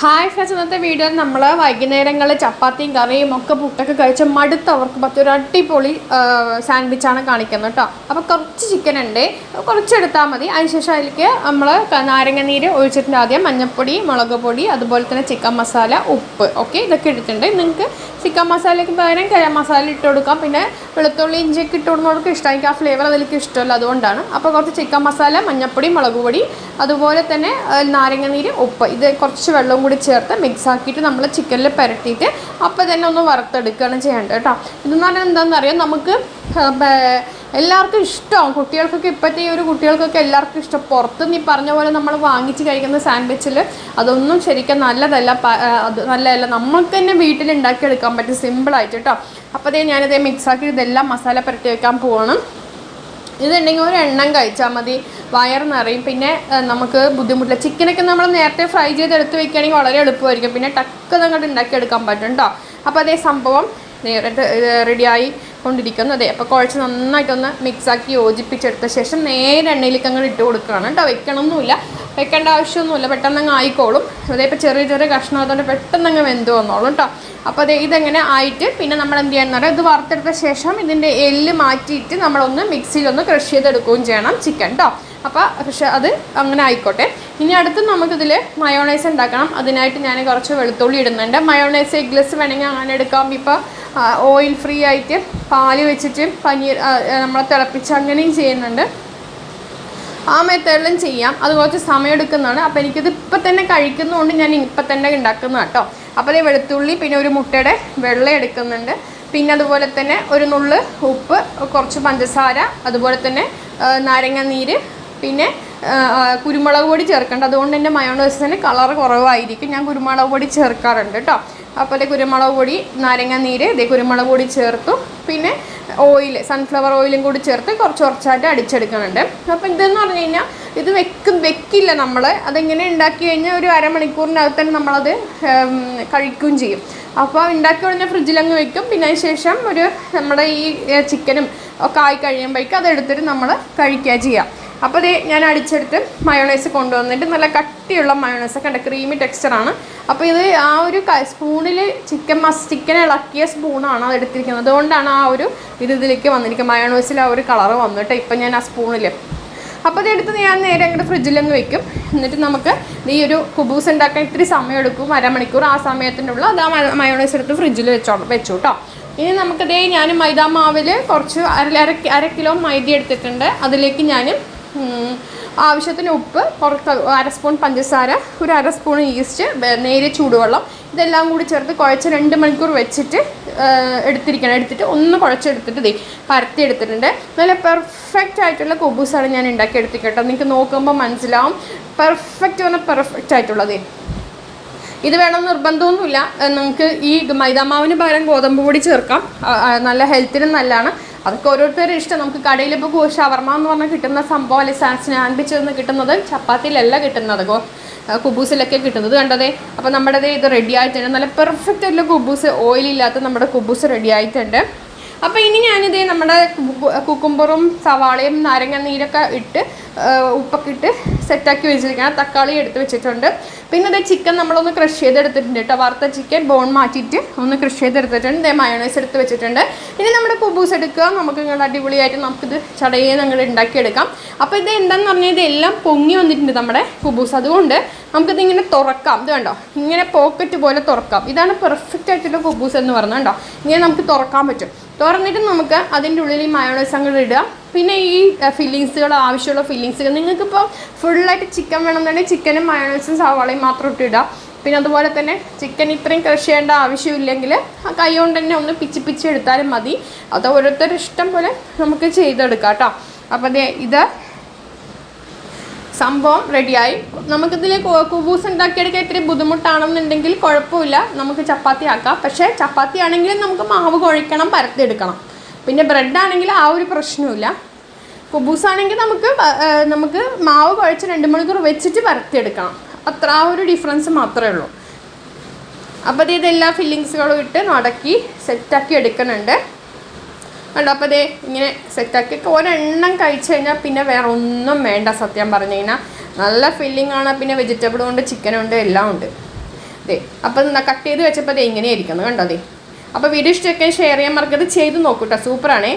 Hi friends ഇന്നത്തെ വീഡിയോയിൽ നമ്മൾ വൈകുന്നേരങ്ങളിൽ ചപ്പാത്തിയും കറിയും ഒക്കെ പുട്ടൊക്കെ കഴിച്ച് മടുത്തവർക്ക് പറ്റിയ ഒരു അടിപൊളി സാൻഡ്വിച്ചാണ് കാണിക്കുന്നത് കേട്ടോ അപ്പോൾ കുറച്ച് ചിക്കൻ ഉണ്ട്. കുറച്ച് എടുത്താൽ മതി. അതിനുശേഷം അതിലേക്ക് നമ്മൾ നാരങ്ങ നീര് ഒഴിച്ചിട്ടുണ്ട് ആദ്യം മഞ്ഞൾപ്പൊടി മുളക് പൊടി അതുപോലെ തന്നെ ചിക്കൻ മസാല ഉപ്പ്. ഓക്കെ ഇതൊക്കെ എടുത്തിട്ടുണ്ട്. നിങ്ങൾക്ക് ചിക്കൻ മസാലയ്ക്ക് പകരം ഗരം മസാല ഇട്ട് കൊടുക്കാം. പിന്നെ വെളുത്തുള്ളി ഇഞ്ചിയൊക്കെ ഇട്ട് കൊടുക്കുന്നവർക്ക് ഇഷ്ടമായി ആ ഫ്ലേവർ അതിലേക്ക് ഇഷ്ടമല്ല. അതുകൊണ്ടാണ്. അപ്പോൾ കുറച്ച് ചിക്കൻ മസാല മഞ്ഞൾപ്പൊടി മുളക് പൊടി അതുപോലെ തന്നെ നാരങ്ങ നീര് ഉപ്പ്. ഇത് കുറച്ച് വെള്ളവും കൂടി ചേർത്ത് മിക്സ് ആക്കിയിട്ട് നമ്മൾ ചിക്കനിൽ പുരട്ടിയിട്ട് അപ്പോൾ തന്നെ ഒന്ന് വറുത്തെടുക്കുകയാണ് ചെയ്യേണ്ടത് കേട്ടോ. ഇതെന്ന് പറഞ്ഞാൽ എന്താണെന്ന് അറിയാം നമുക്ക് എല്ലാവർക്കും ഇഷ്ടമാണ് കുട്ടികൾക്കൊക്കെ ഇപ്പോഴത്തെ ഈ ഒരു കുട്ടികൾക്കൊക്കെ എല്ലാവർക്കും ഇഷ്ടം. പുറത്ത് നീ പറഞ്ഞ പോലെ നമ്മൾ വാങ്ങിച്ച് കഴിക്കുന്ന സാൻഡ്വിച്ചിൽ അതൊന്നും ശരിക്കും നല്ലതല്ല. അത് നല്ലതല്ല. നമ്മൾക്ക് തന്നെ വീട്ടിൽ ഉണ്ടാക്കിയെടുക്കാൻ പറ്റും സിമ്പിളായിട്ട് കേട്ടോ. അപ്പോൾ ഞാനിതേ മിക്സാക്കി ഇതെല്ലാം മസാല പുരട്ടി വെക്കാൻ പോകണം ഇതുണ്ടെങ്കിൽ ഒരു എണ്ണം കഴിച്ചാൽ മതി. വയർ നിറയും. പിന്നെ നമുക്ക് ബുദ്ധിമുട്ടില്ല. ചിക്കനൊക്കെ നമ്മൾ നേരത്തെ ഫ്രൈ ചെയ്ത് എടുത്ത് വെക്കുകയാണെങ്കിൽ വളരെ എളുപ്പമായിരിക്കും. പിന്നെ ടക്ക് അങ്ങോട്ട് ഉണ്ടാക്കിയെടുക്കാൻ പറ്റും കേട്ടോ. അപ്പോൾ അതേ സംഭവം. റെഡിയായി കൊണ്ടിരിക്കുന്നു അതെ അപ്പോൾ കുഴച്ച് നന്നായിട്ടൊന്ന് മിക്സാക്കി യോജിപ്പിച്ചെടുത്ത ശേഷം നേരെ എണ്ണയിലേക്ക് അങ്ങോട്ട് ഇട്ട് കൊടുക്കുകയാണ് കേട്ടോ. വെക്കണമൊന്നുമില്ല വെക്കേണ്ട ആവശ്യമൊന്നുമില്ല. പെട്ടെന്ന് അങ്ങ് ആയിക്കോളും. അതേ ഇപ്പോൾ ചെറിയ ചെറിയ കഷ്ണം അതുകൊണ്ട് പെട്ടെന്ന് അങ്ങ് വെന്ത് വന്നോളും കേട്ടോ. അപ്പോൾ അത് ഇതെങ്ങനെ ആയിട്ട് പിന്നെ നമ്മൾ എന്ത് ചെയ്യാന്ന് പറയുക ഇത് വറുത്തെടുത്ത ശേഷം ഇതിന്റെ എല്ല് മാറ്റിയിട്ട് നമ്മളൊന്ന് മിക്സിയിലൊന്ന് ക്രഷ് ചെയ്തെടുക്കുകയും ചെയ്യണം ചിക്കൻ കേട്ടോ അപ്പോൾ പക്ഷെ അത് അങ്ങനെ ആയിക്കോട്ടെ. ഇനി അടുത്ത് നമുക്കിതിൽ മയോണൈസ് ഉണ്ടാക്കണം. അതിനായിട്ട് ഞാൻ കുറച്ച് വെളുത്തുള്ളി ഇടുന്നുണ്ട്. മയോണൈസ് എഗ്ലസ് വേണമെങ്കിൽ അങ്ങനെ എടുക്കാം. ഇപ്പോൾ ഓയിൽ ഫ്രീ ആയിട്ട് പാൽ വെച്ചിട്ട് പനീർ നമ്മൾ തിളപ്പിച്ച് അങ്ങനെയും ചെയ്യുന്നുണ്ട്. ആ മെത്തേഡിലും ചെയ്യാം. അത് കുറച്ച് സമയം എടുക്കുന്നതാണ് അപ്പോൾ എനിക്കിത് ഇപ്പം തന്നെ കഴിക്കുന്നതുകൊണ്ട് ഞാൻ ഇപ്പം തന്നെ ഉണ്ടാക്കുന്ന കേട്ടോ. അപ്പോൾ ഈ വെളുത്തുള്ളി പിന്നെ ഒരു മുട്ടയുടെ വെള്ളം എടുക്കുന്നുണ്ട്. പിന്നെ അതുപോലെ തന്നെ ഒരു നുള്ള് ഉപ്പ് കുറച്ച് പഞ്ചസാര അതുപോലെ തന്നെ നാരങ്ങ നീര് പിന്നെ കുരുമുളക് പൊടി ചേർക്കേണ്ട. അതുകൊണ്ട് എന്റെ മയോണൈസിന് കളർ കുറവായിരിക്കും. ഞാൻ കുരുമുളക് പൊടി ചേർക്കാറുണ്ട് കേട്ടോ. അപ്പോൾ കുരുമുളക് പൊടി നാരങ്ങ നീര് ഇതേ കുരുമുളക് പൊടി ചേർത്തു. പിന്നെ ഓയിൽ സൺഫ്ലവർ ഓയിലും കൂടി ചേർത്ത് കുറച്ച് കുറച്ചായിട്ട് അടിച്ചെടുക്കുന്നുണ്ട്. അപ്പോൾ ഇതെന്ന് പറഞ്ഞു കഴിഞ്ഞാൽ ഇത് വെക്കും വെക്കില്ല നമ്മൾ അതെങ്ങനെ ഉണ്ടാക്കി കഴിഞ്ഞാൽ ഒരു അരമണിക്കൂറിനകത്ത് തന്നെ നമ്മളത് കഴിക്കുകയും ചെയ്യും. അപ്പോൾ ഉണ്ടാക്കി കഴിഞ്ഞാൽ ഫ്രിഡ്ജിലങ്ങ് വെക്കും. പിന്നെ അതിന് ശേഷം ഒരു നമ്മുടെ ഈ ചിക്കനും ഒക്കെ ആയി കഴിയുമ്പോഴേക്കും അതെടുത്തിട്ട് നമ്മൾ കഴിക്കുക ചെയ്യാം. അപ്പോൾ ഇത് ഞാൻ അടിച്ചെടുത്ത് മയോണൈസ് കൊണ്ടുവന്നിട്ട് നല്ല കട്ടിയുള്ള മയോണൈസ് കണ്ട ക്രീമി ടെക്സ്ചറാണ് അപ്പോൾ ഇത് ആ ഒരു സ്പൂണിൽ ചിക്കൻ മസ് ചിക്കൻ ഇളക്കിയ സ്പൂണാണ് അത് എടുത്തിരിക്കുന്നത്. അതുകൊണ്ടാണ് ആ ഒരു ഇത് ഇതിലേക്ക് വന്നിരിക്കുന്നത്. മയോണൈസിൽ ആ ഒരു കളറ് വന്നിട്ട് ഇപ്പം ഞാൻ ആ സ്പൂണിൽ അപ്പോൾ ഇതെടുത്ത് ഞാൻ നേരെ അങ്ങോട്ട് ഫ്രിഡ്ജിലൊന്ന് വെക്കും. എന്നിട്ട് നമുക്ക് ഈ ഒരു കുബൂസ് ഉണ്ടാക്കാൻ ഇത്തിരി സമയം എടുക്കും. അരമണിക്കൂർ ആ സമയത്തിന്റെ ഉള്ളിൽ അത് ആ മയോണൈസ് എടുത്ത് ഫ്രിഡ്ജിൽ വെച്ചോ വെച്ചു കേട്ടോ. ഇനി നമുക്കിതേ ഞാൻ മൈദാ മാവിൽ കുറച്ച് അര അര കിലോ മൈദ എടുത്തിട്ടുണ്ട്. അതിലേക്ക് ഞാൻ ആവശ്യത്തിന് ഉപ്പ് പുറത്ത് അര സ്പൂൺ പഞ്ചസാര ഒരു അര സ്പൂൺ ഈസ്റ്റ് നേരിയ ചൂടുവെള്ളം. ഇതെല്ലാം കൂടി ചേർത്ത് കുഴച്ച് രണ്ട് മണിക്കൂർ വെച്ചിട്ട് എടുത്തിരിക്കണം. എടുത്തിട്ട് ഒന്ന് കുഴച്ചെടുത്തിട്ട് ദേ പരത്തി എടുത്തിട്ടുണ്ട്. നല്ല പെർഫെക്റ്റ് ആയിട്ടുള്ള കൊബൂസാണ് ഞാൻ ഉണ്ടാക്കി എടുത്തിക്കട്ടോ നിങ്ങൾക്ക് നോക്കുമ്പോൾ മനസ്സിലാവും. പെർഫെക്റ്റ് പറഞ്ഞാൽ പെർഫെക്റ്റ് ആയിട്ടുള്ളത്. ഇത് വേണം നിർബന്ധമൊന്നുമില്ല. നിങ്ങൾക്ക് ഈ മൈദാമാവിന് പകരം ഗോതമ്പ് പൊടി ചേർക്കാം. നല്ല ഹെൽത്തിനും നല്ലതാണ്. അതൊക്കെ ഓരോരുത്തരുടെ ഇഷ്ടം. നമുക്ക് കടയിൽ ഇപ്പോൾ ഷവർമ എന്ന് പറഞ്ഞാൽ കിട്ടുന്ന സംഭവം അല്ലെങ്കിൽ സ്നാൻപിച്ച് നിന്ന് കിട്ടുന്നത് ചപ്പാത്തിയിലല്ല കിട്ടുന്നത്. കുബൂസിലൊക്കെ കിട്ടുന്നത് കണ്ടതേ. അപ്പോൾ നമ്മുടെ ഇത് റെഡി ആയിട്ടുണ്ട്. നല്ല പെർഫെക്റ്റ് ആയിട്ടുള്ള കുബൂസ് ഓയിലില്ലാത്ത നമ്മുടെ കുബൂസ് റെഡി ആയിട്ടുണ്ട്. അപ്പോൾ ഇനി ഞാനിത് നമ്മുടെ കുക്കുംബറും സവാളയും നാരങ്ങ നീരൊക്കെ ഇട്ട് ഉപ്പൊക്കെ ഇട്ട് സെറ്റാക്കി വെച്ചിരിക്കണം തക്കാളി എടുത്ത് വെച്ചിട്ടുണ്ട്. പിന്നെ ഇതേ ചിക്കൻ നമ്മളൊന്ന് ക്രഷ് ചെയ്തെടുത്തിട്ടുണ്ട് കേട്ടോ. വറുത്ത ചിക്കൻ ബോൺ മാറ്റിയിട്ട് ഒന്ന് ക്രഷ് ചെയ്തെടുത്തിട്ടുണ്ട്. ഇതേ മയോണൈസ് എടുത്ത് വെച്ചിട്ടുണ്ട്. ഇനി നമ്മുടെ കുബൂസ് എടുക്കുക. നമുക്ക് നിങ്ങൾ അടിപൊളിയായിട്ട് നമുക്കിത് ചടയേന്ന് അങ്ങോട്ട് ഉണ്ടാക്കിയെടുക്കാം. അപ്പോൾ ഇത് എന്താണെന്ന് പറഞ്ഞാൽ ഇതെല്ലാം പൊങ്ങി വന്നിട്ടുണ്ട് നമ്മുടെ കുബൂസ് അതുകൊണ്ട് നമുക്കിത് ഇങ്ങനെ തുറക്കാം. ഇത് കണ്ടോ? ഇങ്ങനെ പോക്കറ്റ് പോലെ തുറക്കാം. ഇതാണ് പെർഫെക്റ്റ് ആയിട്ടുള്ള കുബൂസ് എന്ന് പറഞ്ഞത് കണ്ടോ? ഇങ്ങനെ നമുക്ക് തുറക്കാൻ പറ്റും. തുറന്നിട്ട് നമുക്ക് അതിന്റെ ഉള്ളിൽ ഈ മയോണൈസ് അങ്ങോട്ട് ഇടുക. പിന്നെ ഈ ഫില്ലിങ്സുകൾ ആവശ്യമുള്ള ഫില്ലിങ്സുകൾ നിങ്ങൾക്കിപ്പോൾ ഫുള്ളായിട്ട് ചിക്കൻ വേണമെന്നുണ്ടെങ്കിൽ ചിക്കനും മയോണൈസും സവാളയും മാത്രം ഇട്ടിടുക പിന്നെ അതുപോലെ തന്നെ ചിക്കൻ ഇത്രയും ക്രഷ് ചെയ്യേണ്ട ആവശ്യമില്ലെങ്കിൽ ആ കൈ കൊണ്ട് തന്നെ ഒന്ന് പിച്ചി പിച്ച് എടുത്താലും മതി. അത് ഓരോരുത്തരുടെ ഇഷ്ടം പോലെ നമുക്ക് ചെയ്തെടുക്കാം കേട്ടോ. അപ്പോൾ അതെ ഇത് സംഭവം റെഡിയായി നമുക്കിതിൽ കുബൂസ് ഉണ്ടാക്കിയെടുക്കാൻ ഇത്തിരി ബുദ്ധിമുട്ടാണെന്നുണ്ടെങ്കിൽ കുഴപ്പമില്ല. നമുക്ക് ചപ്പാത്തി ആക്കാം. പക്ഷേ ചപ്പാത്തി ആണെങ്കിലും നമുക്ക് മാവ് കുഴയ്ക്കണം പരത്തിയെടുക്കണം. പിന്നെ ബ്രെഡ് ആണെങ്കിൽ ആ ഒരു പ്രശ്നമില്ല കുബൂസ് ആണെങ്കിൽ നമുക്ക് നമുക്ക് മാവ് കുഴച്ച് രണ്ട് മണിക്കൂർ വെച്ചിട്ട് പരത്തിയെടുക്കണം. അത്ര ആ ഒരു ഡിഫറൻസ് മാത്രമേ ഉള്ളൂ. അപ്പോൾ ഇത് ഇതെല്ലാ ഫില്ലിങ്സുകളും ഇട്ട് നടക്കി സെറ്റാക്കി എടുക്കുന്നുണ്ട്. കണ്ടോ? അപ്പോൾ ദേ ഇങ്ങനെ സെറ്റാക്കി ഒരെണ്ണം കഴിച്ചു കഴിഞ്ഞാൽ പിന്നെ വേറെ ഒന്നും വേണ്ട സത്യം പറഞ്ഞു കഴിഞ്ഞാൽ നല്ല ഫില്ലിംഗ് ആണ്. പിന്നെ വെജിറ്റബിളും ഉണ്ട് ചിക്കനും ഉണ്ട് എല്ലാം ഉണ്ട്. ദേ അപ്പം കട്ട് ചെയ്ത് വെച്ചപ്പോൾ ദേ ഇങ്ങനെ ആയിരിക്കുന്നു കണ്ടോ ദേ? അപ്പോൾ വീഡിയോ ഇഷ്ടമൊക്കെ ഷെയർ ചെയ്യാൻ മറക്കരുത്. ചെയ്ത് നോക്കൂട്ടോ സൂപ്പറാണേ